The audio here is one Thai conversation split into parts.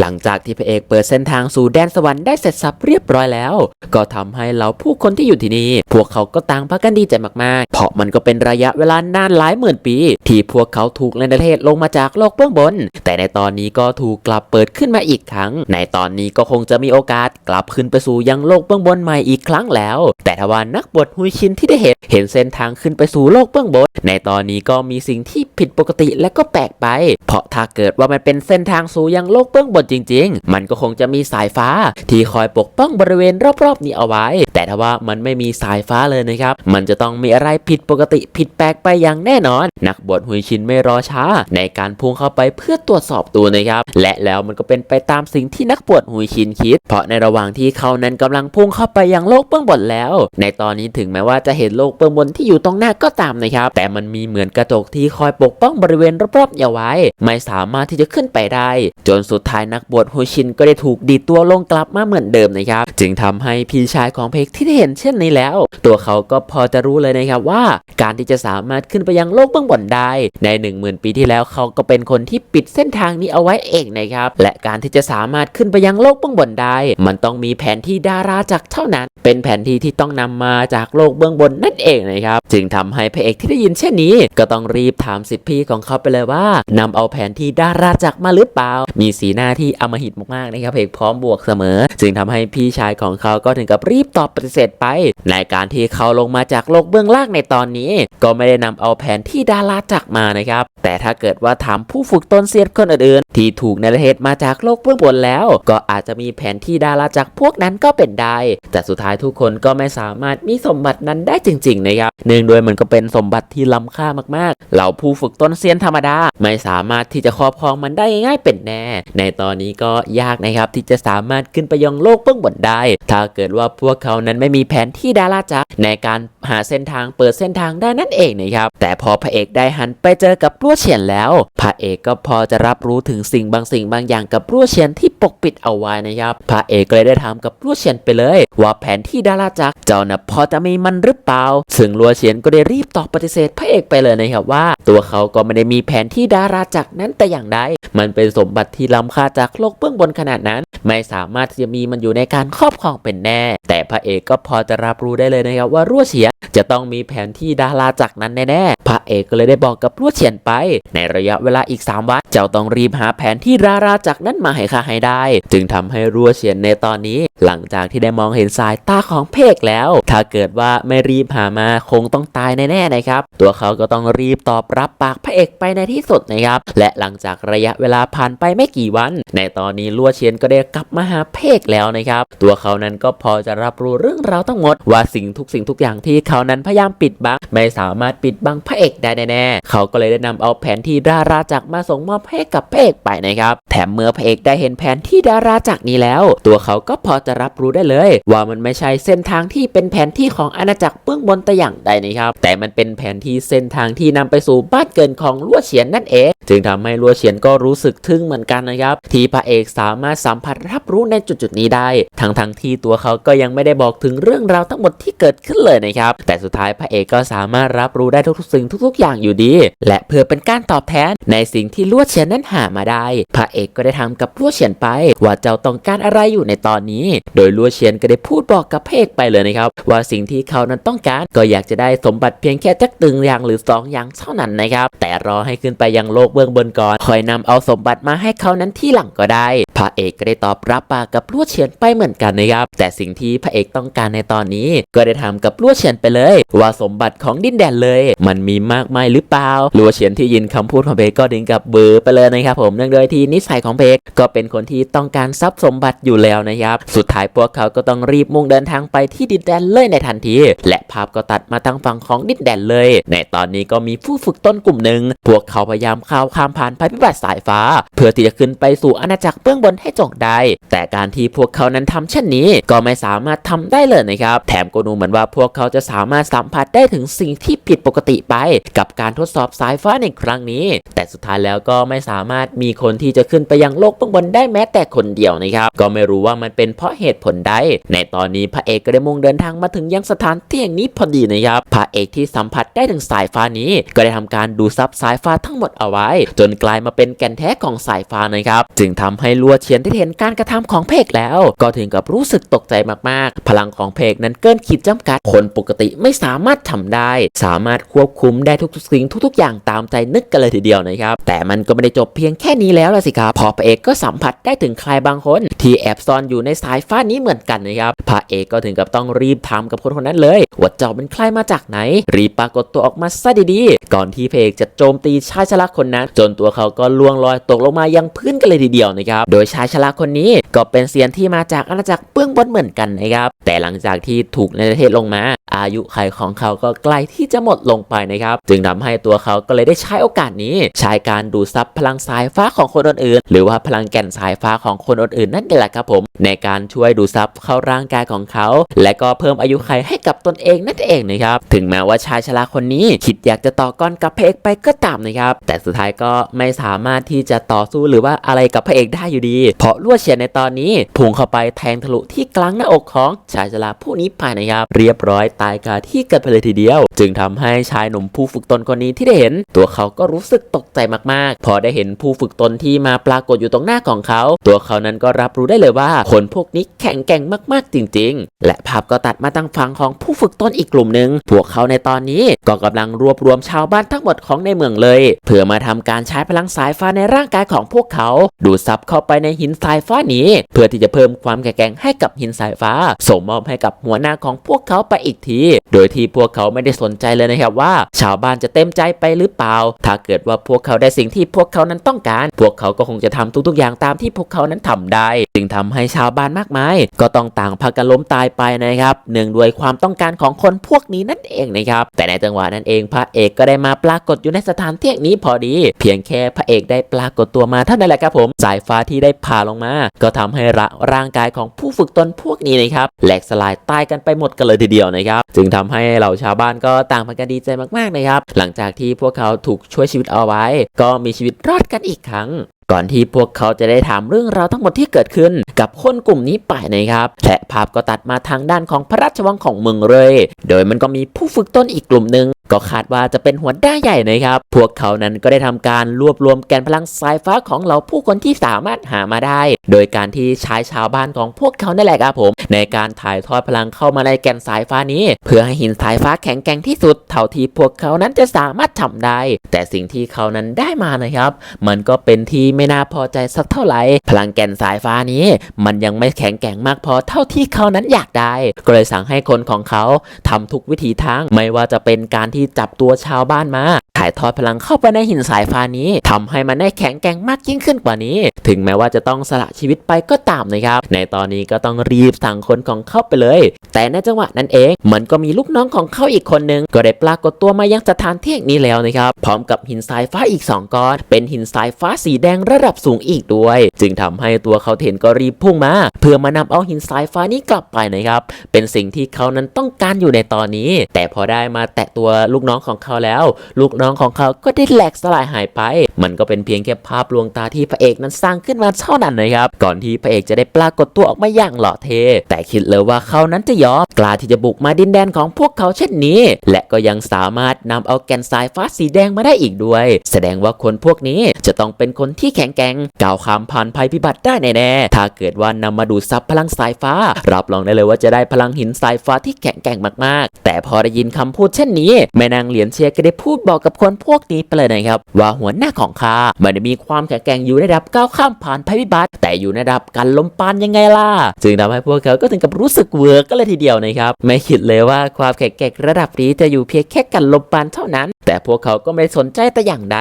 หลังจากที่พระเอกเปิดเส้นทางสู่แดนสวรรค์ได้เสร็จสับเรียบร้อยแล้ว ก็ทำให้เหล่าผู้คนที่อยู่ที่นี่พวกเขาก็ต่างพากันดีใจมากๆ เพราะมันก็เป็นระยะเวลานานหลายหมื่นปี ที่พวกเขาถูกในประเทศลงมาจากโลกเบื้องบน แต่ในตอนนี้ก็ถูกกลับเปิดขึ้นมาอีกครั้ง ในตอนนี้ก็คงจะมีโอกาสกลับขึ้นไปสู่ยังโลกเบื้องบนใหม่อีกครั้งแล้ว แต่ทว่านักบวชฮุยชินที่ได้เห็นเห็นเส้นทางขึ้นไปสู่โลกเบื้องบน ในตอนนี้ก็มีสิ่งที่ผิดปกติและก็แปลกไป เพราะถ้าเกิดว่ามันเป็นเส้นทางสู่ยังโลกเบื้องบนจริง ๆ มันก็คงจะมีสายฟ้า ที่คอยปกป้องบริเวณรอบๆนี้เอาไว้ แต่ถ้าว่ามันไม่มีสายฟ้าเลยนะครับ มันจะต้องมีอะไรผิดปกติผิดแปลกไปอย่างแน่นอน นักบวชฮุยชินไม่รอช้า ในการพุ่งเข้าไปเพื่อตรวจสอบตัวนะครับ และแล้วมันก็เป็นไปตามสิ่งที่นักบวชฮุยชินคิด เพราะในระหว่างที่เขานั้นกำลังพุ่งเข้าไปยังโลกเบื้องบนแล้ว ในตอนนี้ถึงแม้ว่าจะเห็นโลกเบื้องบนที่อยู่ตรงหน้าก็ตามนะครับ แต่มันมีเหมือนกระจกที่คอยปกป้องบริเวณรอบๆเอาไว้ ไม่สามารถที่จะขึ้นไปได้ จนสุดท้ายนักบวชฮุยชินก็ได้ถูกดีดตัวลงกลับมาเหมือนเดิมนะครับ จึงทำให้พี่ชายของเพกที่ได้เห็นเช่นนี้แล้ว ตัวเขาก็พอจะรู้เลยนะครับว่า การที่จะสามารถขึ้นไปยังโลกเบื้องบนได้ ใน 1 0,000 ปีที่แล้วเขาก็เป็นคนที่ปิดเส้นทางนี้เอาไว้เองนะครับ และการที่จะสามารถขึ้นไปยังโลกเบื้องบนได้ มันต้องมีแผนที่ดาราจักรเท่านั้น เป็นแผนที่ที่ต้องนำมาจากโลกเบื้องบนนั่นเองนะครับ จึงทำให้พระเอกที่ได้ยินเช่นนี้ ก็ต้องรีบถามสิทธิพี่ของเขาไปเลยว่านำเอาแผนที่ดาราจักรมาหรือเปล่า มีสีหน้าที่อมหิตมากๆนะครับเอกพร้อมบวกเสมอ จึงทำให้พี่ชายของเขาก็ถึงกับรีบตอบปฏิเสธไป ในการที่เขาลงมาจากโลกเบื้องล่างในตอนนี้ ก็ไม่ได้นำเอาแผนที่ดาราจักรมานะครับ แต่ถ้าเกิดว่าถามผู้ฝึกตนเซียนคนอื่นๆ ที่ถูกในประเทศมาจากโลกเบื้องบนแล้ว ก็อาจจะมีแผนที่ดาราจักรพวกนั้นก็เป็นได้ แต่สุดท้ายทุกคนก็ไม่สามารถมีสมบัตินั้นได้จริง ๆ นะครับ เนื่องด้วยมันก็เป็นสมบัติที่ล้ำค่ามากๆ เหล่าผู้ฝึกตนเซียนธรรมดา ไม่สามารถที่จะครอบครองมันได้ง่ายๆเป็นแน่ ในตอนอนนี้ก็ยากนะครับที่จะสามารถขึ้นไปยังโลกเบื้องบนได้ ถ้าเกิดว่าพวกเขานั้นไม่มีแผนที่ดาราจักรในการหาเส้นทางเปิดเส้นทางได้นั่นเองนะครับแต่พอพระเอกได้หันไปเจอกับรั้วเฉียนแล้ว พระเอกก็พอจะรับรู้ถึงสิ่งบางสิ่งบางอย่างกับรั้วเฉียนที่ปกปิดเอาไว้นะครับพระเอกเลยได้ถามกับรั้วเฉียนไปเลย ว่าแผนที่ดาราจักรเจ้าน่ะพอจะมีมันหรือเปล่าซึ่งรัวเฉียนก็ได้รีบตอบปฏิเสธพระเอกไปเลยนะครับว่า ตัวเขาก็ไม่ได้มีแผนที่ดาราจักรนั้นแต่อย่างใดมันเป็นสมบัติที่ล้ำค่าจากโลกเบื้องบนขนาดนั้น ไม่สามารถที่จะมีมันอยู่ในการครอบครองเป็นแน่ แต่พระเอกก็พอจะรับรู้ได้เลยนะครับว่ารั่วเฉียนจะต้องมีแผนที่ดาราจักรนั้นแน่ๆ พระเอกก็เลยได้บอกกับรั่วเฉียนไป ในระยะเวลาอีก 3 วัน เจ้าต้องรีบหาแผนที่ดาราจักรนั้นมาให้ข้าให้ได้ จึงทำให้รั่วเฉียนในตอนนี้หลังจากที่ได้มองเห็นสายตาของเพกแล้ว ถ้าเกิดว่าไม่รีบหามาคงต้องตายแน่ๆนะครับ ตัวเขาก็ต้องรีบตอบรับปากพระเอกไปในที่สุดนะครับ และหลังจากระยะเวลาผ่านไปไม่กี่วัน ในตอนนี้ลัวเชียนก็ได้กลับมาหาเพกแล้วนะครับ ตัวเขานั้นก็พอจะรับรู้เรื่องราวทั้งหมด ว่าสิ่งทุกสิ่งทุกอย่างที่เขานั้นพยายามปิดบังไม่สามารถปิดบังพระเอกได้แน่ๆเขาก็เลยได้นำเอาแผนที่ดาราจักรมาส่งมอบให้กับพระเอกไปนะครับ แถมเมื่อพระเอกได้เห็นแผนที่ดาราจักรนี้แล้ว ตัวเขาก็พอจะรับรู้ได้เลย ว่ามันไม่ใช่เส้นทางที่เป็นแผนที่ของอาณาจักรเบื้องบนแต่อย่างใดนะครับแต่มันเป็นแผนที่เส้นทางที่นำไปสู่บ้านเกินของลัวเฉียนนั่นเอง จึงทำให้ลัวเฉียนก็รู้สึกทึ่งเหมือนกันนะครับ ที่พระเอกสามารถสัมผัสรับรู้ในจุดๆนี้ได้ ทั้งทั้งๆที่ตัวเขาก็ยังไม่ได้บอกถึงเรื่องราวทั้งหมดที่เกิดขึ้นเลยนะครับ แต่สุดท้ายพระเอกก็สามารถรับรู้ได้ทุกๆสิ่งทุกๆ อย่างอยู่ดี และเพื่อเป็นการตอบแทนในสิ่งที่ลัวเฉียนนั้นหามาได้ พระเอกก็ได้ทำกับลัวเฉียนไป ว่าเจ้าต้องการอะไรอยู่ในตอนนี้ โดยลัวเฉียนก็ได้พูดบอกกับพระเอกไปเลยนะครับว่าสิ่งที่เขานั้นต้องการก็อยากจะได้สมบัติเพียงแค่จักตึงอย่างหรือสองอย่างเท่านั้นนะครับแต่รอให้ขึ้นไปยังโลกเบื้องบนก่อนคอยนำเอาสมบัติมาให้เขานั้นที่หลังก็ได้ พระเอกก็ได้ตอบรับปากกับลัวเฉียนไปเหมือนกันนะครับ แต่สิ่งที่พระเอกต้องการในตอนนี้ ก็ได้ทำกับลัวเฉียนไปเลย ว่าสมบัติของดินแดนเลย มันมีมากมายหรือเปล่าลัวเฉียนที่ยินคำพูดของเพกก็ดึงกับเบอร์ไปเลยนะครับผมเนื่องโดยที่นิสัยของเพกก็เป็นคนที่ต้องการทรัพย์สมบัติอยู่แล้วนะครับ สุดท้ายพวกเขาก็ต้องรีบมุ่งเดินทางไปที่ดินแดนเลยในทันที และภาพก็ตัดมาทางฝั่งของดินแดนเลย ในตอนนี้ก็มีผู้ฝึกต้นกลุ่มหนึ่งพวกเขาพยายามข้าวข้ามผ่านภัยพิบัติสายฟ้า เพื่อที่จะขึ้นไปสู่อาณาจักรเบื้องบนให้จงได้ แต่การที่พวกเขานั้นทำเช่นนี้ ก็ไม่สามารถทำได้เลยนะครับ แถมก็ดูเหมือนว่าพวกเขาจะสามารถสัมผัสได้ถึงสิ่งที่ผิดปกติไป กับการทดสอบสายฟ้าในครั้งนี้ แต่สุดท้ายแล้วก็ไม่สามารถมีคนที่จะขึ้นไปยังโลกเบื้องบนได้แม้แต่คนเดียวนะครับ ก็ไม่รู้ว่ามันเป็นเพราะเหตุผลใด ในตอนนี้พระเอกก็ได้มุ่งเดินทางมาถึงยังสถานที่แห่งนี้พอดีนะครับ พระเอกที่สัมผัสได้ถึงสายฟ้านี้ ก็ได้ทำการดูซับสายฟ้าทั้งหมดเอาไว้ จนกลายมาเป็นแก่นแท้ของสายฟ้านะครับ จึงทำให้ลัวเฉียนได้เห็นการกระทำของเพกแล้ว ก็ถึงกับรู้สึกตกใจมากๆ พลังของเพกนั้นเกินขีดจำกัด คนปกติไม่สามารถทำได้ สามารถควบคุมได้ทุกๆสิ่งทุกๆ อย่างตามใจนึกกันเลยทีเดียวนะครับ แต่มันก็ไม่ได้จบเพียงแค่นี้แล้วล่ะสิครับพอพระเอกก็สัมผัสได้ถึงใครบางคน ที่แอบซ่อนอยู่ในสายฟ้านี้เหมือนกันนะครับพระเอกก็ถึงกับต้องรีบถามกับคนคนนั้นเลยว่าเจ้าเป็นใครมาจากไหน รีบปรากฏตัวออกมาซะดีๆ ก่อนที่เอกจะโจมตีชายชราคนนั้น จนตัวเขาก็ล่วงลอยตกลงมายังพื้นกันเลยทีเดียวนะครับโดยชายชราคนนี้ก็เป็นเซียนที่มาจากอาณาจักรเบื้องบนเหมือนกันนะครับ แต่หลังจากที่ถูกในประเทศลงมา อายุไขของเขาก็ใกล้ที่จะหมดลงไปนะครับ จึงทำให้ตัวเขาก็เลยได้ใช้โอกาสนี้ ใช้การดูดซับพลังสายฟ้าของคนอื่นๆหรือว่าพลังแก่นสายฟ้าของคนอื่นๆนั่นเองแหละครับผม ในการช่วยดูดซับเข้าร่างกายของเขา และก็เพิ่มอายุไขให้กับตนเองนั่นเองนะครับถึงแม้ว่าชายชราคนนี้คิดอยากจะต่อกรกับพระเอกไปก็ตามนะครับแต่สุดท้ายก็ไม่สามารถที่จะต่อสู้หรือว่าอะไรกับพระเอกได้อยู่ดีเพราะลวดเฉียดในตอนนี้พุ่งเข้าไปแทงทะลุที่กลางหน้าอกของชายชราผู้นี้ไปนะครับ เรียบร้อยตายคาที่เกิดไปเลยทีเดียว จึงทำให้ชายหนุ่มผู้ฝึกตนคนนี้ที่ได้เห็น ตัวเขาก็รู้สึกตกใจมากๆ พอได้เห็นผู้ฝึกตนที่มาปรากฏอยู่ตรงหน้าของเขา ตัวเขานั้นก็รับรู้ได้เลยว่า คนพวกนี้แข็งแกร่งมากๆจริง ๆ และภาพก็ตัดมาตั้งฝั่งของผู้ฝึกตนอีกกลุ่มหนึ่งพวกเขาในตอนนี้ก็กำลังรวบรวมชาวบ้านทั้งหมดของในเมืองเลย เพื่อมาทำการใช้พลังสายฟ้าในร่างกายของพวกเขา ดูดซับเข้าไปในหินสายฟ้านี้ เพื่อที่จะเพิ่มความแข็งแกร่งให้กับหินสายฟ้า ส่งมอบให้กับหัวหน้าของพวกเขาไปอีกที โดยที่พวกเขาไม่ได้สนใจเลยนะครับว่า ชาวบ้านจะเต็มใจไปหรือเปล่า ถ้าเกิดว่าพวกเขาได้สิ่งที่พวกเขานั้นต้องการ พวกเขาก็คงจะทำทุกๆอย่างตามที่พวกเขานั้นทำได้จึงทำให้ชาวบ้านมากมาย ก็ต้องต่างพากันล้มตายไปนะครับเนื่องด้วยความต้องการของคนพวกนี้นั่นเองนะครับแต่ในจังหวะนั้นเองพระเอกก็ได้มาปรากฏอยู่ในสถานที่นี้พอดี เพียงแค่พระเอกได้ปรากฏตัวมาเท่านั้นแหละครับผมสายฟ้าที่ได้ผ่าลงมา ก็ทำให้ระร่างกายของผู้ฝึกตนพวกนี้นะครับแหลกสลายตายกันไปหมดกันเลยทีเดียวนะครับ จึงทำให้เหล่าชาวบ้านก็ต่างพากันดีใจมากๆนะครับ หลังจากที่พวกเขาถูกช่วยชีวิตเอาไว้ ก็มีชีวิตรอดกันอีกครั้งก่อนที่พวกเขาจะได้ถามเรื่องราวทั้งหมดที่เกิดขึ้น กับคนกลุ่มนี้ไปนะครับและภาพก็ตัดมาทางด้านของพระราชวังของเมืองเลย โดยมันก็มีผู้ฝึกต้นอีกกลุ่มหนึ่ง ก็คาดว่าจะเป็นหัวหน้าใหญ่นะครับ พวกเขานั้นก็ได้ทำการรวบรวมแกนพลังสายฟ้าของเหล่าผู้คนที่สามารถหามาได้ โดยการที่ใช้ชาวบ้านของพวกเขานั่นแหละครับผม ในการถ่ายทอดพลังเข้ามาในแกนสายฟ้านี้ เพื่อให้หินสายฟ้าแข็งแกร่งที่สุด เท่าที่พวกเขานั้นจะสามารถทำได้ แต่สิ่งที่เขานั้นได้มานะครับ มันก็เป็นที่ไม่น่าพอใจสักเท่าไหร่ พลังแกนสายฟ้านี้ มันยังไม่แข็งแกร่งมากพอเท่าที่เขานั้นอยากได้ ก็เลยสั่งให้คนของเขาทำทุกวิถีทางไม่ว่าจะเป็นการที่จับตัวชาวบ้านมา ถ่ายทอดพลังเข้าไปในหินสายฟ้านี้ทำให้มันได้แข็งแกร่งมากยิ่งขึ้นกว่านี้ ถึงแม้ว่าจะต้องสละชีวิตไปก็ตามนะครับ ในตอนนี้ก็ต้องรีบสั่งคนของเขาไปเลย แต่ในจังหวะนั้นเอง มันก็มีลูกน้องของเขาอีกคนนึงก็ได้ปรากฏตัวมายังสถานที่นี้แล้วนะครับ พร้อมกับหินสายฟ้าอีก 2ก้อน เป็นหินสายฟ้าสีแดงระดับสูงอีกด้วย จึงทำให้ตัวเขาเห็นก็รีบพุ่งมา เพื่อมานำเอาหินสายฟ้านี้กลับไปนะครับ เป็นสิ่งที่เขานั้นต้องการอยู่ในตอนนี้ แต่พอได้มาแตะตัวลูกน้องของเขาแล้ว ลูกน้อง้องของเขาก็ได้แหลกสลายหายไป มันก็เป็นเพียงแค่ภาพลวงตาที่พระเอกนั้นสร้างขึ้นมาเท่านั้นนะครับ ก่อนที่พระเอกจะได้ปรากฏตัวออกมาอย่างหล่อเท แต่คิดเลยว่าเขานั้นจะยอมกล้าที่จะบุกมาดินแดนของพวกเขาเช่นนี้ และก็ยังสามารถนำเอาแกนสายฟ้าสีแดงมาได้อีกด้วย แสดงว่าคนพวกนี้จะต้องเป็นคนที่แข็งแกร่งก้าวข้ามผ่านภัยพิบัติได้แน่ๆถ้าเกิดว่านำมาดูซับพลังสายฟ้า รับรองได้เลยว่าจะได้พลังหินสายฟ้าที่แข็งแกร่งมากๆ แต่พอได้ยินคำพูดเช่นนี้แม่นางเหรียญเชียก็ได้พูดบอกกับคนพวกนี้ไปเลยนะครับ ว่าหัวหน้าของข้าไม่ได้มีความแข็งแกร่งอยู่ในระดับก้าวข้ามผ่านภัยพิบัติแต่อยู่ในระดับการล้มปานยังไงล่ะจึงทำให้พวกเขาก็ถึงกับรู้สึกเวิร์กก็เลยทีเดียวนะครับ ไม่คิดเลยว่าความแข็งแกร่งระดับนี้จะอยู่เพียงแค่การล้มปานเท่านั้น แต่พวกเขาก็ไม่ได้สนใจแต่อย่างใด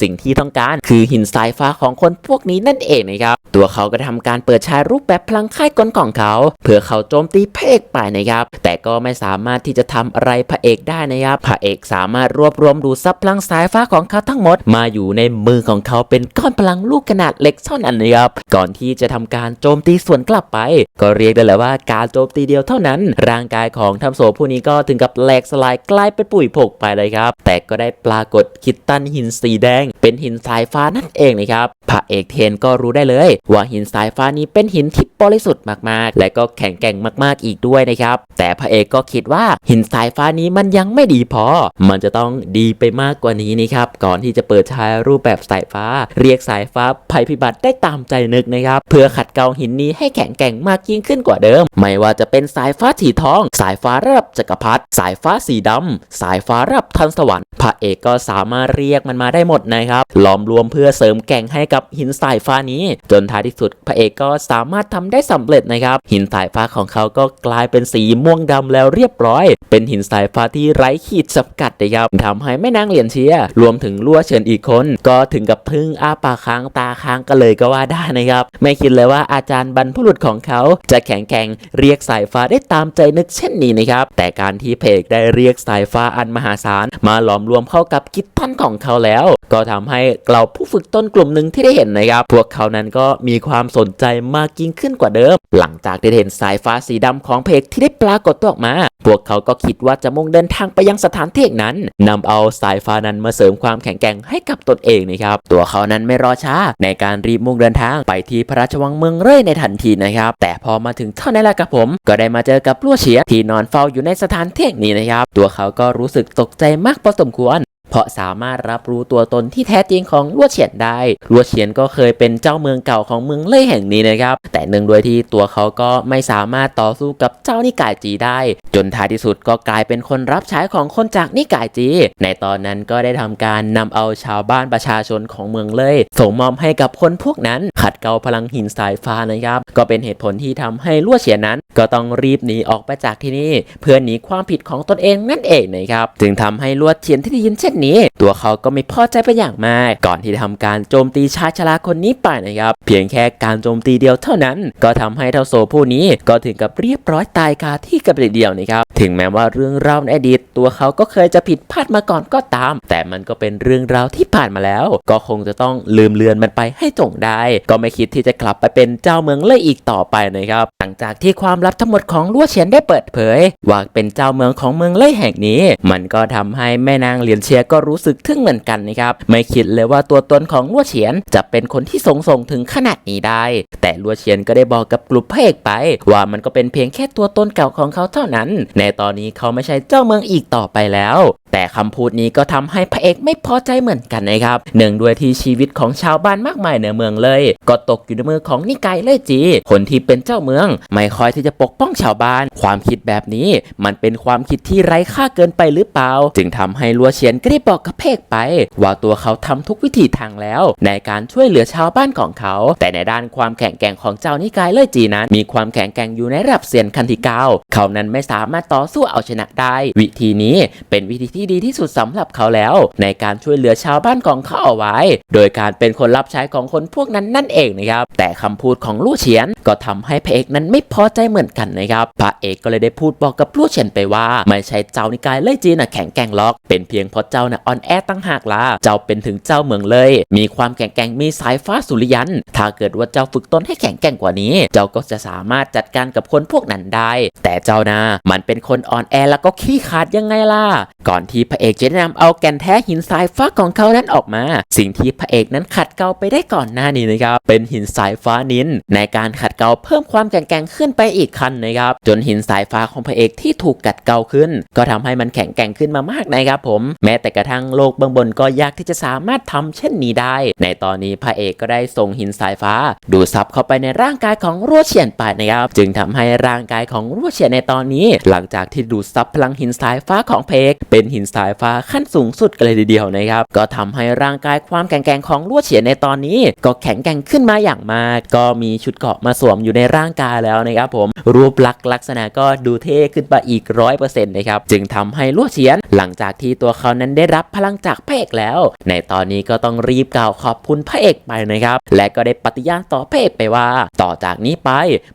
สิ่งที่ต้องการคือหินสายฟ้าของคนพวกนี้นั่นเองนะครับ ตัวเขาก็ทำการเปิดใช้รูปแบบพลังค่ายกลของเขา เพื่อเขาโจมตีพระเอกไปนะครับ แต่ก็ไม่สามารถที่จะทำอะไรพระเอกได้นะครับ พระเอกสามารถรวบรวมดูซับพลังสายฟ้าของเขาทั้งหมด มาอยู่ในมือของเขาเป็นก้อนพลังลูกขนาดเล็กเท่านั้นนะครับ ก่อนที่จะทำการโจมตีส่วนกลับไป ก็เรียกได้เลยว่าการโจมตีเดียวเท่านั้น ร่างกายของทัมโซผู้นี้ก็ถึงกับแหลกสลายกลายเป็นปุ๋ยผกไปเลยครับ แต่ก็ได้ปรากฏคิตตันหินสีแดง เป็นหินสายฟ้านั่นเองนะครับพระเอกเทนก็รู้ได้เลย ว่าหินสายฟ้านี้เป็นหินที่บริสุทธิ์มากๆ และก็แข็งแกร่งมากๆอีกด้วยนะครับ แต่พระเอกก็คิดว่าหินสายฟ้านี้มันยังไม่ดีพอ มันจะต้องดีไปมากกว่านี้นะครับ ก่อนที่จะเปิดใช้รูปแบบสายฟ้า เรียกสายฟ้าภัยพิบัติได้ตามใจนึกนะครับ เพื่อขัดเกลาหินนี้ให้แข็งแกร่งมากยิ่งขึ้นกว่าเดิม ไม่ว่าจะเป็นสายฟ้าสีทอง สายฟ้าระดับจักรพรรดิสายฟ้าสีดำสายฟ้าระดับทันสวรรค์พระเอกก็สามารถเรียกมันมาได้หมดนะครับล้อมรวมเพื่อเสริมแก่งให้กับหินสายฟ้านี้ จนท้ายที่สุดพระเอกก็สามารถทำได้สำเร็จนะครับ หินสายฟ้าของเขาก็กลายเป็นสีม่วงดำแล้วเรียบร้อย เป็นหินสายฟ้าที่ไร้ขีดจำกัดนะครับทำให้แม่นางเหรียญเชียรวมถึงลั่วเฉินอีกคน ก็ถึงกับพึ่งอ้าปากค้างตาค้างกันเลยก็ว่าได้นะครับ ไม่คิดเลยว่าอาจารย์บรรพบุรุษของเขาจะแข็งแกร่งเรียกสายฟ้าได้ตามใจนึกเช่นนี้นะครับ แต่การที่เพกได้เรียกสายฟ้าอันมหาศาลมาหลอมรวมเข้ากับกิจท่านของเขาแล้ว ก็ทำให้เราผู้ฝึกต้นกลุ่มหนึ่งที่ได้เห็นนะครับ พวกเขานั้นก็มีความสนใจมากยิ่งขึ้นกว่าเดิม หลังจากได้เห็นสายฟ้าสีดำของเพกที่ได้ปรากฏตัวออกมา พวกเขาก็คิดว่าจะมุ่งเดินทางไปยังสถานที่งนั้นนำเอาสายฟ้านั้นมาเสริมความแข็งแกร่งให้กับตนเองนะครับ ตัวเขานั้นไม่รอช้า ในการรีบมุ่งเดินทางไปที่พระราชวังเมืองเร่ยในทันทีนะครับ แต่พอมาถึงเท่านั้นแหละครับผม ก็ได้มาเจอกับลั่วเฉียที่นอนเฝ้าอยู่ในสถานที่งนี้นะครับ ตัวเขาก็รู้สึกตกใจมากพอสมควร Kuan เพราะสามารถรับรู้ตัวตนที่แท้จริงของลัวเฉียนได้ลัวเฉียนก็เคยเป็นเจ้าเมืองเก่าของเมืองเล่แห่งนี้นะครับ แต่เนื่องด้วยที่ตัวเขาก็ไม่สามารถต่อสู้กับเจ้านิกายจีได้ จนท้ายที่สุดก็กลายเป็นคนรับใช้ของคนจากนิกายจี ในตอนนั้นก็ได้ทำการนำเอาชาวบ้านประชาชนของเมืองเล่ส่งมอบให้กับคนพวกนั้น ขัดเกลาพลังหินสายฟ้านะครับ ก็เป็นเหตุผลที่ทำให้ลัวเฉียนนั้น ก็ต้องรีบหนีออกไปจากที่นี่ เพื่อหนีความผิดของตนเองนั่นเองนะครับจึงทำให้ลวดเฉียนที่ได้ยินเช่นนี้ ตัวเขาก็ไม่พอใจไปอย่างมาก ก่อนที่จะทำการโจมตีชายชราคนนี้ไปนะครับ เพียงแค่การโจมตีเดียวเท่านั้น ก็ทำให้เท่าโซผู้นี้ก็ถึงกับเรียบร้อยตายคาที่กับเดียวนะครับ ถึงแม้ว่าเรื่องราวในอดีตตัวเขาก็เคยจะผิดพลาดมาก่อนก็ตาม แต่มันก็เป็นเรื่องราวที่ผ่านมาแล้ว ก็คงจะต้องลืมเลือนมันไปให้จงได้ ก็ไม่คิดที่จะกลับไปเป็นเจ้าเมืองเล่ยอีกต่อไปนะครับ หลังจากที่ความลับทั้งหมดของลัวเฉียนได้เปิดเผย ว่าเป็นเจ้าเมืองของเมืองเล่ยแห่งนี้ มันก็ทำให้แม่นางเหลียนเชียก็รู้สึกทึ่งเหมือนกันนะครับ ไม่คิดเลยว่าตัวตนของลัวเฉียนจะเป็นคนที่ทรงส่งถึงขนาดนี้ได้ แต่ลัวเฉียนก็ได้บอกกับกลุ่มพระเอกไป ว่ามันก็เป็นเพียงแค่ตัวตนเก่าของเขาเท่านั้นในตอนนี้เขาไม่ใช่เจ้าเมืองอีกต่อไปแล้ว แต่คำพูดนี้ก็ทำให้พระเอกไม่พอใจเหมือนกันนะครับเนื่องด้วยที่ชีวิตของชาวบ้านมากมายในเมืองเลย ก็ตกอยู่ในมือของนิกายเล่จี คนที่เป็นเจ้าเมือง ไม่คอยที่จะปกป้องชาวบ้าน ความคิดแบบนี้ มันเป็นความคิดที่ไร้ค่าเกินไปหรือเปล่า จึงทำให้ลัวเฉียนก็ได้บอกกับเพกไป ว่าตัวเขาทำทุกวิถีทางแล้ว ในการช่วยเหลือชาวบ้านของเขา แต่ในด้านความแข็งแกร่งของเจ้านิกายเล่จีนั้น มีความแข็งแกร่งอยู่ในระดับเซียนคันที่เก้าเขานั้นไม่สามารถต่อสู้เอาชนะได้ วิธีนี้เป็นวิธีที่ที่ดีที่สุดสำหรับเขาแล้ว ในการช่วยเหลือชาวบ้านของเขาเอาไว้ โดยการเป็นคนรับใช้ของคนพวกนั้นนั่นเองนะครับ แต่คำพูดของลู่เฉียนก็ทำให้พระเอกนั้นไม่พอใจเหมือนกันนะครับ พระเอกก็เลยได้พูดบอกกับลู่เฉียนไปว่า ไม่ใช่เจ้านิกายเล่ยจีนนะแข็งแกร่งล็อก เป็นเพียงเพราะเจ้าน่ะอ่อนแอตั้งหากล่ะ เจ้าเป็นถึงเจ้าเมืองเลย มีความแข็งแกร่งมีสายฟ้าสุริยัน ถ้าเกิดว่าเจ้าฝึกตนให้แข็งแกร่งกว่านี้ เจ้าก็จะสามารถจัดการกับคนพวกนั้นได้ แต่เจ้านะมันเป็นคนอ่อนแอแล้วก็ขี้ขาดยังไงล่ะ ก่อนที่พระเอกจะแนะนำเอาแก่นแท้หินสายฟ้าของเขานั้นออกมา สิ่งที่พระเอกนั้นขัดเกลาไปได้ก่อนหน้านี้นะครับ เป็นหินสายฟ้านินในการขัดเกลาเพิ่มความแข็งแกร่งขึ้นไปอีกขั้นนะครับ จนหินสายฟ้าของพระเอกที่ถูกกัดเกลาขึ้น ก็ทำให้มันแข็งแกร่งขึ้นมามากนะครับผม แม้แต่กระทั่งโลกเบื้องบนก็ยากที่จะสามารถทำเช่นนี้ได้ ในตอนนี้พระเอกก็ได้ส่งหินสายฟ้า ดูดซับเข้าไปในร่างกายของรั่วเฉียนไปนะครับ จึงทำให้ร่างกายของรั่วเฉียนในตอนนี้ หลังจากที่ดูดซับพลังหินสายฟ้าของเพกเป็นหินสายฟ้าขั้นสูงสุดกันเลยทีเดียวนะครับ ก็ทำให้ร่างกายความแข็งแกร่งของรั่วเฉียนในตอนนี้ ก็แข็งแกร่งขึ้นมาอย่างมาก ก็มีชุดเกาะมาสวมอยู่ในร่างกายแล้วนะครับผมรูปลักษณ์ลักษณะก็ดูเท่ขึ้นมาอีกร้อยเปอร์เซ็นต์นะครับจึงทำให้รั่วเฉียน หลังจากที่ตัวเขานั้นได้รับพลังจากพระเอกแล้ว ในตอนนี้ก็ต้องรีบกล่าวขอบคุณพระเอกไปนะครับ และก็ได้ปฏิญาณต่อพระเอกไปว่า ต่อจากนี้ไป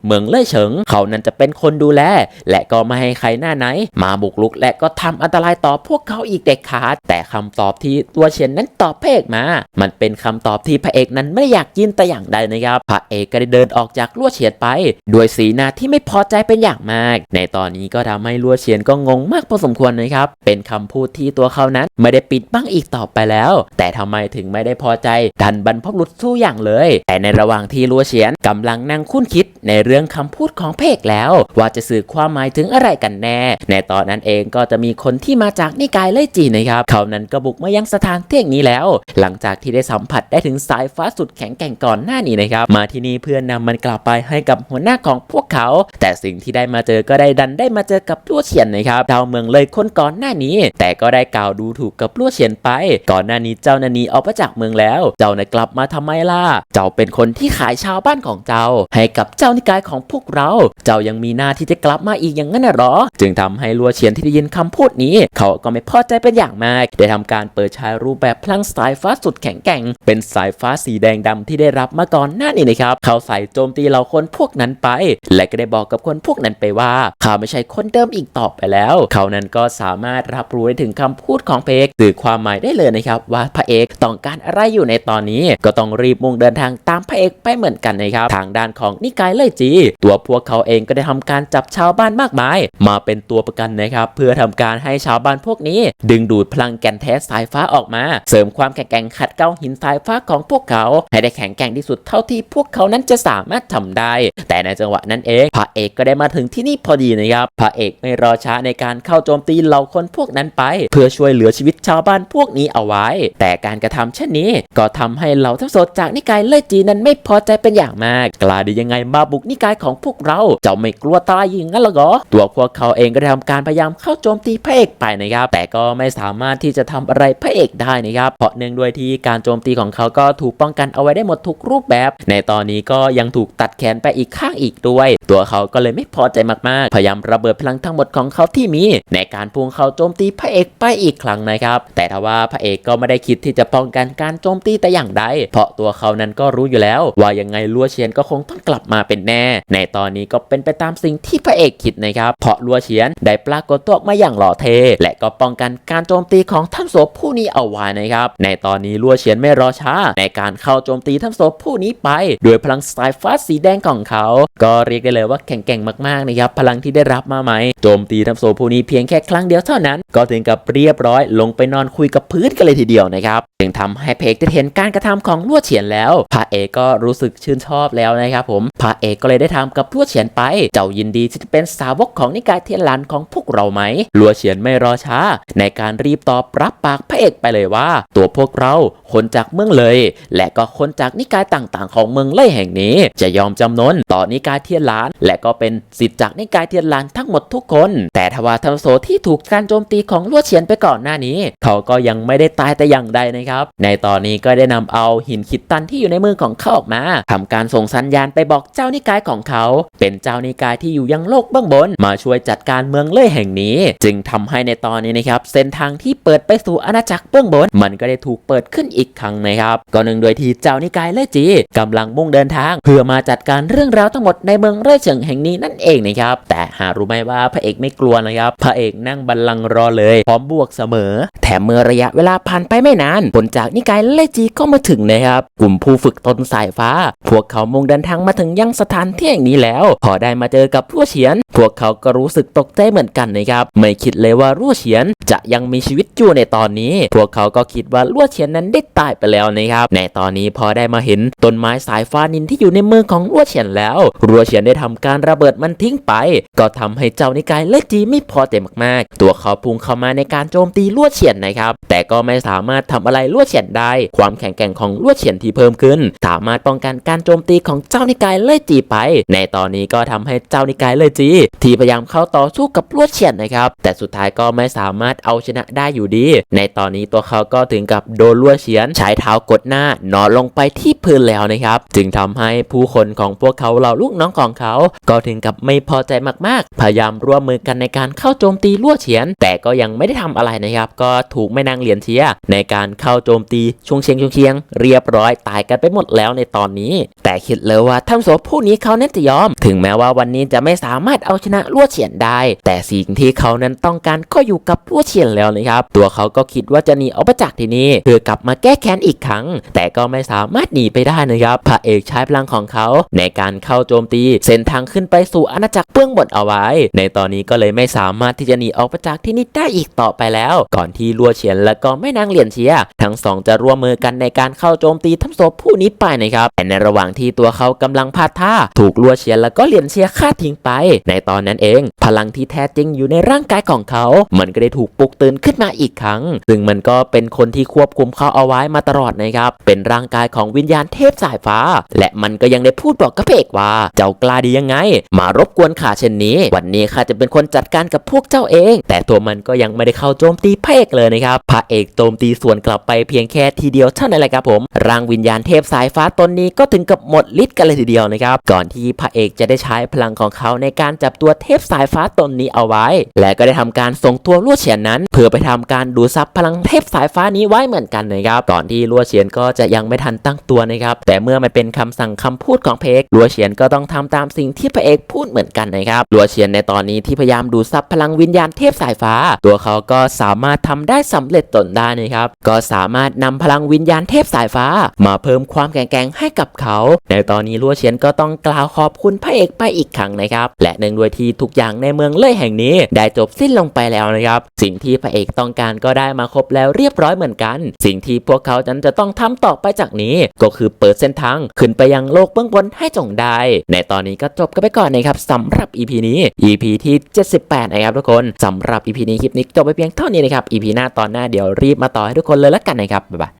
เมืองเล่ยเฉิง เขานั้นจะเป็นคนดูแล และก็ไม่ให้ใครหน้าไหน มาบุกลุกและก็ทำอันตรายต่อพวกวกเขาอีกเด็ดขาดแต่คำตอบที่ตัวเฉียนนั้นตอบพระเอกมา มันเป็นคำตอบที่พระเอกนั้นไม่อยากยินแต่อย่างใดนะครับพระเอกก็ได้เดินออกจากลั่วเฉียนไปด้วยสีหน้าที่ไม่พอใจเป็นอย่างมาก ในตอนนี้ก็ทำให้ลัวเฉียนก็งงมากพอสมควรนะครับ เป็นคำพูดที่ตัวเขานั้นไม่ได้ปิดบังอีกต่อไปแล้ว แต่ทำไมถึงไม่ได้พอใจดันบรรพบุรุษสู้อย่างเลย แต่ในระหว่างที่ลัวเฉียนกำลังนั่งคุ้นคิดในเรื่องคำพูดของเพกแล้ว ว่าจะสื่อความหมายถึงอะไรกันแน่ ในตอนนั้นเองก็จะมีคนที่มาจากนิกายเล่ยจีนนะครับเขานั้นก็บุกมายังสถานที่แห่งนี้แล้ว หลังจากที่ได้สัมผัสได้ถึงสายฟ้าสุดแข็งแกร่งก่อนหน้านี้นะครับ มาที่นี่เพื่อนนำมันกลับไปให้กับหัวหน้าของพวกเขา แต่สิ่งที่ได้มาเจอก็ได้ดันได้มาเจอกับลั่วเฉียนนะครับดาวเมืองเลยคนก่อนหน้านี้ แต่ก็ได้กล่าวดูถูกกับลั่วเฉียนไป ก่อนหน้านี้เจ้านานีออกมาจากเมืองแล้ว เจ้านะกลับมาทำไมล่ะเจ้าเป็นคนที่ขายชาวบ้านของเจ้า ให้กับเจ้านิกายของพวกเรา เจ้ายังมีหน้าที่จะกลับมาอีกอย่างนั้นหรอ จึงทำให้ลัวเฉียนที่ได้ยินคำพูดนี้ เขาก็ไม่พอใจเป็นอย่างมาก ได้ทำการเปิดใช้รูปแบบพลังสายฟ้าสุดแข็งแกร่ง เป็นสายฟ้าสีแดงดำที่ได้รับมาก่อนหน้านี้นะครับ เขาใส่โจมตีเหล่าคนพวกนั้นไป และก็ได้บอกกับคนพวกนั้นไปว่า เขาไม่ใช่คนเดิมอีกต่อไปแล้ว เขานั้นก็สามารถรับรู้ได้ถึงคำพูดของเพกสื่อความหมายได้เลยนะครับ ว่าพระเอกต้องการอะไรอยู่ในตอนนี้ ก็ต้องรีบมุ่งเดินทางตามพระเอกไปเหมือนกันนะครับทางด้านของนิกายเล่ยจี ตัวพวกเขาเองก็ได้ทำการจับชาวบ้านมากมาย มาเป็นตัวประกันนะครับเพื่อทำการให้ชาวบ้านพวกนี้ ดึงดูดพลังแก่นแท้สายฟ้าออกมา เสริมความแข็งแกร่งขัดเกลาหินสายฟ้าของพวกเขา ให้ได้แข็งแกร่งที่สุดเท่าที่พวกเขานั้นจะสามารถทำได้ แต่ในจังหวะนั้นเองพระเอกก็ได้มาถึงที่นี่พอดีนะครับพระเอกไม่รอช้าในการเข้าโจมตีเหล่าคนพวกนั้นไป เพื่อช่วยเหลือชีวิตชาวบ้านพวกนี้เอาไว้ แต่การกระทำเช่นนี้ ก็ทำให้เหล่าทัพโสดจากนิกายเล่จีนั้นไม่พอใจเป็นอย่างมาก กล้าได้ยังไงมาบุกนิกายของพวกเราเจ้าไม่กลัวตายยิงงั้นหรอตัวพวกเขาเองก็ได้ทำการพยายามเข้าโจมตีพระเอกไปนะครับแต่ก็ไม่สามารถที่จะทำอะไรพระเอกได้นะครับ เพราะเนื่องด้วยที่การโจมตีของเขาก็ถูกป้องกันเอาไว้ได้หมดทุกรูปแบบ ในตอนนี้ก็ยังถูกตัดแขนไปอีกข้างอีกด้วย ตัวเขาก็เลยไม่พอใจมากๆ พยายามระเบิดพลังทั้งหมดของเขาที่มี ในการพุ่งเข้าโจมตีพระเอกไปอีกครั้งนะครับ แต่ทว่าพระเอกก็ไม่ได้คิดที่จะป้องกันการโจมตีแต่อย่างใด เพราะตัวเขานั้นก็รู้อยู่แล้ว ว่ายังไงลัวเชียนก็คงต้องกลับมาเป็นแน่ ในตอนนี้ก็เป็นไปตามสิ่งที่พระเอกคิดนะครับ เพราะลัวเชียนได้ปรากฏตัวมาอย่างหล่อเท และก็ป้องกันการโจมตีของท่านโสผู้นี้เอาไว้นะครับ ในตอนนี้ลัวเชียนไม่รอช้า ในการเข้าโจมตีท่านโสผู้นี้ไป ด้วยพลังสายฟ้าสีแดงของเขา ก็เรียกได้เลยว่าแข็งแกร่งมากๆนะครับพลังที่ได้รับมาไหมโจมตีท่านโสผู้นี้เพียงแค่ครั้งเดียวเท่านั้น ก็ถึงกับเรียบร้อย ลงไปนอนคุยกับพื้นกันเลยทีเดียวนะครับจึงทำให้เพกได้เห็นการกระทำของลวเฉียนแล้วพระเอกก็รู้สึกชื่นชอบแล้วนะครับผมพระเอกก็เลยได้ทำกับลวเฉียนไป เจ้ายินดีที่จะเป็นสาวกของนิกายเทียนหลันของพวกเราไหมลวเฉียนไม่รอช้าในการรีบตอบรับปากพระเอกไปเลยว่า ตัวพวกเราคนจากเมืองเลย และก็คนจากนิกายต่างๆ ของเมืองเล่ยแห่งนี้ จะยอมจำนนต่อนิกายเทียนหลาน และก็เป็นสิทธิ์จากนิกายเทียนหลานทั้งหมดทุกคน แต่ทว่าทัมโสที่ถูกการโจมตีของลวดเฉียนไปก่อนหน้านี้ เขาก็ยังไม่ได้ตายแต่อย่างใดนะครับ ในตอนนี้ก็ได้นำเอาหินคิดตันที่อยู่ในมือของเขาออกมาทำการส่งสัญญาณไปบอกเจ้านิกายของเขา เป็นเจ้านิกายที่อยู่ยังโลกเบื้องบน มาช่วยจัดการเมืองเล่ยแห่งนี้ จึงทำให้ในตอนนี้นะครับเส้นทางที่เปิดไปสู่อาณาจักรเบื้องบน มันก็ได้ถูกเปิดขึ้นอีกครั้งนะครับก็เนื่งโดยที่เจ้านิกายเล่จีกำลังมุ่งเดินทาง เพื่อมาจัดการเรื่องราวทั้งหมดในเมืองเล่เฉิงแห่งนี้นั่นเองนะครับแต่หารู้ไหมว่าพระเอกไม่กลัวนะครับพระเอกนั่งบัลลังก์รอเลย พร้อมบวกเสมอ แถมเมื่อระยะเวลาผ่านไปไม่นานผลจากนิกายเล่จีก็มาถึงนะครับกลุ่มผู้ฝึกตนสายฟ้า พวกเขามุ่งเดินทางมาถึงยังสถานที่แห่งนี้แล้ว พอได้มาเจอกับรั่วเฉียน พวกเขาก็รู้สึกตกใจเหมือนกันนะครับไม่คิดเลยว่ารั่วเฉียนจะยังมีชีวิตอยู่ในตอนนี้ พวกเขาก็คิดว่าลั่วเฉียนนั้นได้ตายไปแล้วนะครับในตอนนี้พอได้มาเห็นต้นไม้สายฟ้านินที่อยู่ในมือของลั่วเฉียนแล้วรั่วเฉียนได้ทำการระเบิดมันทิ้งไป ก็ทำให้เจ้านิกายเล่ยจีไม่พอใจมากๆ ตัวเขาพุ่งเข้ามาในการโจมตีลั่วเฉียนนะครับ แต่ก็ไม่สามารถทำอะไรรั่วเฉียนได้ ความแข็งแกร่งของรั่วเฉียนที่เพิ่มขึ้น สามารถป้องกันการโจมตีของเจ้านิกายเล่ยจีไป ในตอนนี้ก็ทำให้เจ้านิกายเล่ยจี ที่พยายามเข้าต่อสู้กับรั่วเฉียนนะครับแต่สุดท้ายก็ไม่สามารถเอาชนะได้อยู่ดี ในตอนนี้ตัวเขาก็ถึงกับโดนรั่วเฉียนใช้เท้ากดหน้านอนลงไปที่พื้นแล้วนะครับจึงทำให้ผู้คนของพวกเขาเหล่าลูกน้องของเขา ก็ถึงกับไม่พอใจมากๆ พยายามร่วมมือกันในการเข้าโจมตีรั่วเฉียน แต่ก็ยังไม่ได้ทำอะไรนะครับ ก็ถูกแม่นางเหรียญเชียในการเข้าโจมตีช่วงเชียงช่วงเชียง เรียบร้อยตายกันไปหมดแล้วในตอนนี้ แต่คิดเลยว่าท่านโสผู้นี้เขานั้นจะยอม ถึงแม้ว่าวันนี้จะไม่สามารถเอาชนะลั่วเฉียนได้ แต่สิ่งที่เขานั้นต้องการก็อยู่กับลั่วเฉียนแล้วนะครับ ตัวเขาก็คิดว่าจะหนีออกมาจากที่นี่เพื่อกลับมาแก้แค้นอีกครั้ง แต่ก็ไม่สามารถหนีไปได้นะครับพระเอกใช้พลังของเขาในการเข้าโจมตี เส้นทางขึ้นไปสู่อาณาจักรเบื้องบนเอาไว้ ในตอนนี้ก็เลยไม่สามารถที่จะหนีออกไปจากที่นี่ได้อีกต่อไปแล้ว ก่อนที่ลัวเฉียนและก็แม่นางเหรียญเชียทั้งสองจะร่วมมือกันในการเข้าโจมตีทั้งศพผู้นี้ไปนะครับแต่ในระหว่างที่ตัวเขากำลังพลาดท่า ถูกลัวเฉียและก็เหรียญเชียฆ่าทิ้งไป ในตอนนั้นเอง พลังที่แท้จริงอยู่ในร่างกายของเขา มันก็ได้ถูกปลุกตื่นขึ้นมาอีกครั้ง ซึ่งมันก็เป็นคนที่ควบคุมเขาเอาไว้มาตลอดนะครับ เป็นร่างกายของวิญญาณเทพสายฟ้า และมันก็ยังได้พูดบอกกับพระเอกว่า เจ้ากล้าดียังไง มารบกวนข้าเช่นนี้ วันนี้ข้าจะเป็นคนจัดการกับพวกเจ้าเอง แต่ตัวมันก็ยังไม่ได้เข้าโจมตีเอกเลยนะครับ พระเอกโจมตีสวนกลับไปเพียงแค่ทีเดียวเท่านั้นแหละครับผมร่างวิญญาณเทพสายฟ้าตนนี้ก็ถึงกับหมดฤทธิ์กันเลยทีเดียวนะครับก่อนที่พระเอกจะได้ใช้พลังของเขาในการจับตัวเทพสายฟ้าตนนี้เอาไว้ และก็ได้ทำการส่งตัวลวดเฉียนนั้น เพื่อไปทำการดูดซับพลังเทพสายฟ้านี้ไว้เหมือนกันนะครับก่อนที่ลวดเฉียนก็จะยังไม่ทันตั้งตัวนะครับแต่เมื่อมันเป็นคำสั่งคำพูดของพระเอกลวดเฉียนก็ต้องทำตามสิ่งที่พระเอกพูดเหมือนกันนะครับลวดเฉียนในตอนนี้ที่พยายามดูดซับพลังวิญญาณเทพสายฟ้า ตัวเขาก็สามารถทำได้สำเร็จตนได้นะครับ ก็สามารถนำพลังวิญญาณเทพสายฟ้า มาเพิ่มความแข็งแกร่งให้กับเขา ในตอนนี้ลัวเฉียนก็ต้องกล่าวขอบคุณพระเอกไปอีกครั้งนะครับ และเนื่องด้วยที่ทุกอย่างในเมืองเล่ยแห่งนี้ ได้จบสิ้นลงไปแล้วนะครับ สิ่งที่พระเอกต้องการก็ได้มาครบแล้วเรียบร้อยเหมือนกัน สิ่งที่พวกเขานั้นจะต้องทำต่อไปจากนี้ ก็คือเปิดเส้นทางขึ้นไปยังโลกเบื้องบนให้จงได้ ในตอนนี้ก็จบกันไปก่อนนะครับสำหรับ EP นี้ EP ที่ 78 นะครับทุกคนสำหรับ EP นี้คลิปนี้จบไปเพียงเท่านี้นะครับ EP หน้าตอนหน้าเดี๋ยวรีบมาต่อให้ทุกคนเลยแล้วกันนะครับบ๊ายบาย